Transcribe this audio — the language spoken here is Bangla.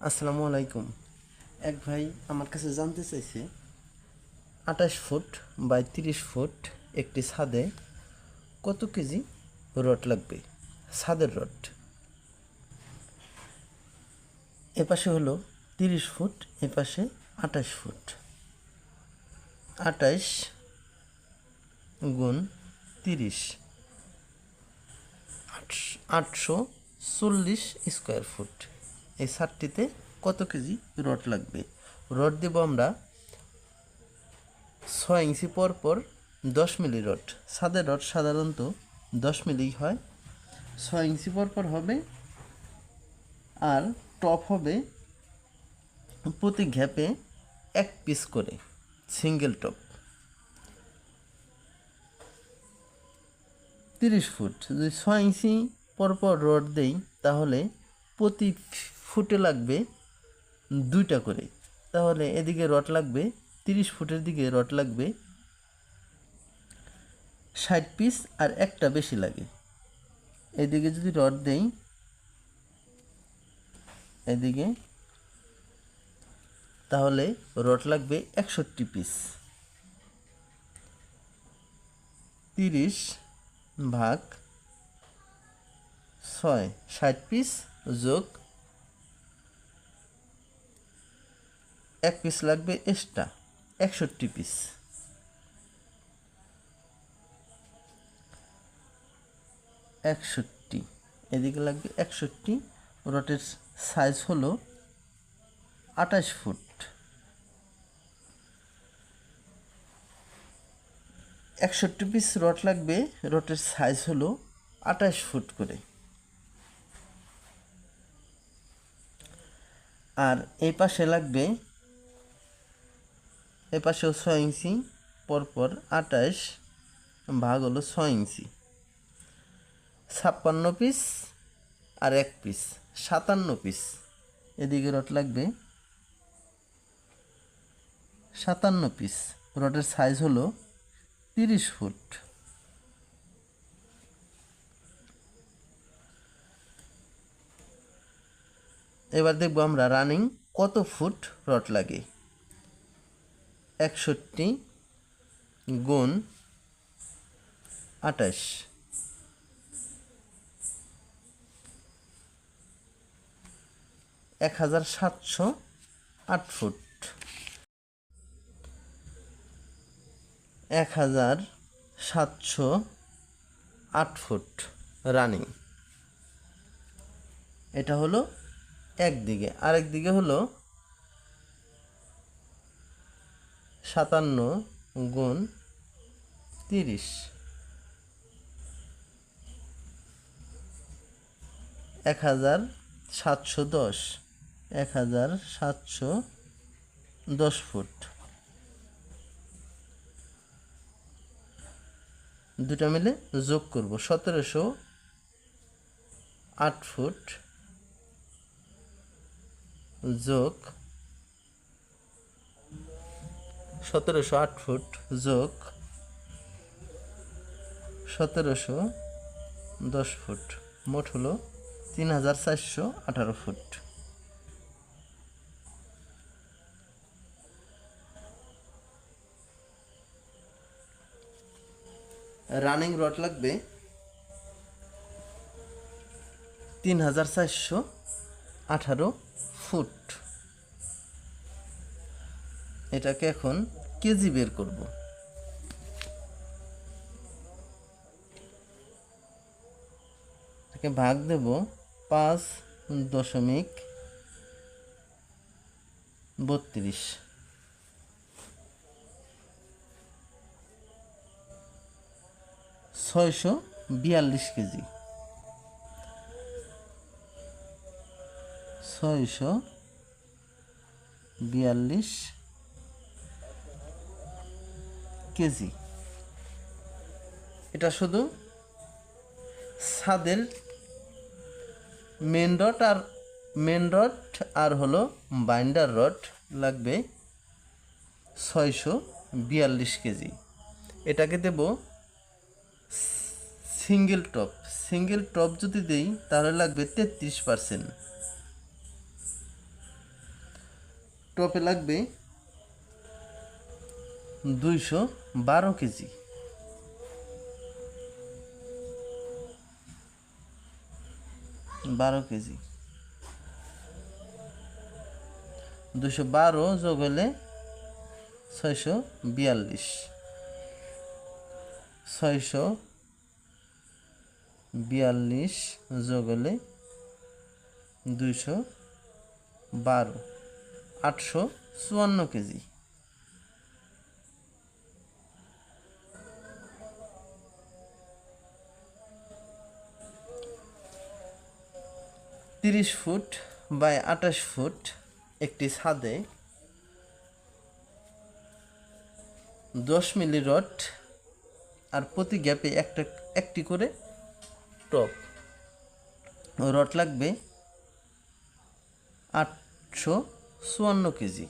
আসসালামু আলাইকুম। এক ভাই আমার কাছে জানতে চাইছে, আঠাশ ফুট বাই তিরিশ ফুট একটি ছাদে কত কেজি রড লাগবে? ছাদের রড। এপাশে হলো তিরিশ ফুট এপাশে আঠাশ ফুট। আঠাশ গুণ তিরিশ আটশ- চল্লিশ স্কোয়ার ফুট। এই সারটিতে কত কেজি রড লাগবে? রড দেব আমরা ছয় ইঞ্চি পর পর দশ মিলি রড। সাদের রড সাধারণত দশ মিলি হয়। ছয় ইঞ্চি পর পর হবে আর টপ হবে প্রতি ঘ্যাপে এক পিস করে সিঙ্গেল টপ। তিরিশ ফুট। যদি ছয় ইঞ্চি পরপর রড দেই, তাহলে প্রতি ফুটে লাগবে দুইটা করে। তাহলে এদিকে রড লাগবে, তিরিশ ফুটের দিকে রড লাগবে। ষাট পিস আর একটা বেশি লাগে। এদিকে যদি রড দেই, এদিকে, তাহলে রড লাগবে একষট্টি পিস। তিরিশ ভাগ ছয়, ষাট পিস যোগ এক পিস লাগবে এক্সট্রা একষট্টি পিস একষট্টি, এদিকে লাগবে একষট্টি, রটের সাইজ হলো আঠাশ ফুট। একষট্টি পিস রড লাগবে, রটের সাইজ হলো আঠাশ ফুট করে। আর এই পাশে লাগবে এ পাশেও ছয় ইঞ্চি, পরপর আঠাশ, ভাগ হলো ছয় ইঞ্চি। ছাপ্পান্ন পিস আর এক পিস সাতান্ন পিস এদিকে রড লাগবে। সাতান্ন পিস রডের সাইজ হলো তিরিশ ফুট। এবার দেখব আমরা রানিং কত ফুট রড লাগে। একষট্টি গুণ আঠাশ। এক হাজার সাতশো আট ফুট। এক হাজার সাতশো আট ফুট রানিং। এটা হলো একদিকে। আরেক দিকে হলো সাতান্ন গুণ তিরিশ। এক হাজার সাতশো দশ। এক হাজার সাতশো দশ ফুট। দুটা মিলে যোগ করব, সতেরোশো আট ফুট যোগ সতেরোশো আট ফুট যোগ সতেরোশো দশ ফুট। মোট হলো তিন হাজার চারশো আঠারো ফুট। রানিং রড লাগবে তিন হাজার চারশো আঠারো ফুট। এটাকে এখন কেজি বের করব। এটাকে ভাগ দেব পাঁচ দশমিক বত্রিশ। ছয়শো বিয়াল্লিশ কেজি। ছয়শো বিয়াল্লিশ কেজি। এটা শুধু ছাদের মেন রড আর মেন রড আর হলো বাইন্ডার রড লাগবে ছয়শো বিয়াল্লিশ কেজি। এটাকে দেব সিঙ্গেল টপ। সিঙ্গেল টপ যদি দেই তাহলে লাগবে তেত্রিশ পার্সেন্ট। টপে লাগবে দুইশো বারো কেজি। বারো কেজি। দুশো বারো যোগ হলে ছয়শো বিয়াল্লিশ। ছয়শো বিয়াল্লিশ যোগ হলে দুইশো বারো। আটশো চুয়ান্ন কেজি। তিরিশ ফুট বাই আঠাশ ফুট একটি ছাদে দশ মিলি রড আর প্রতি গ্যাপে একটা, একটি করে টপ রড লাগবে আটশো চুয়ান্ন কেজি।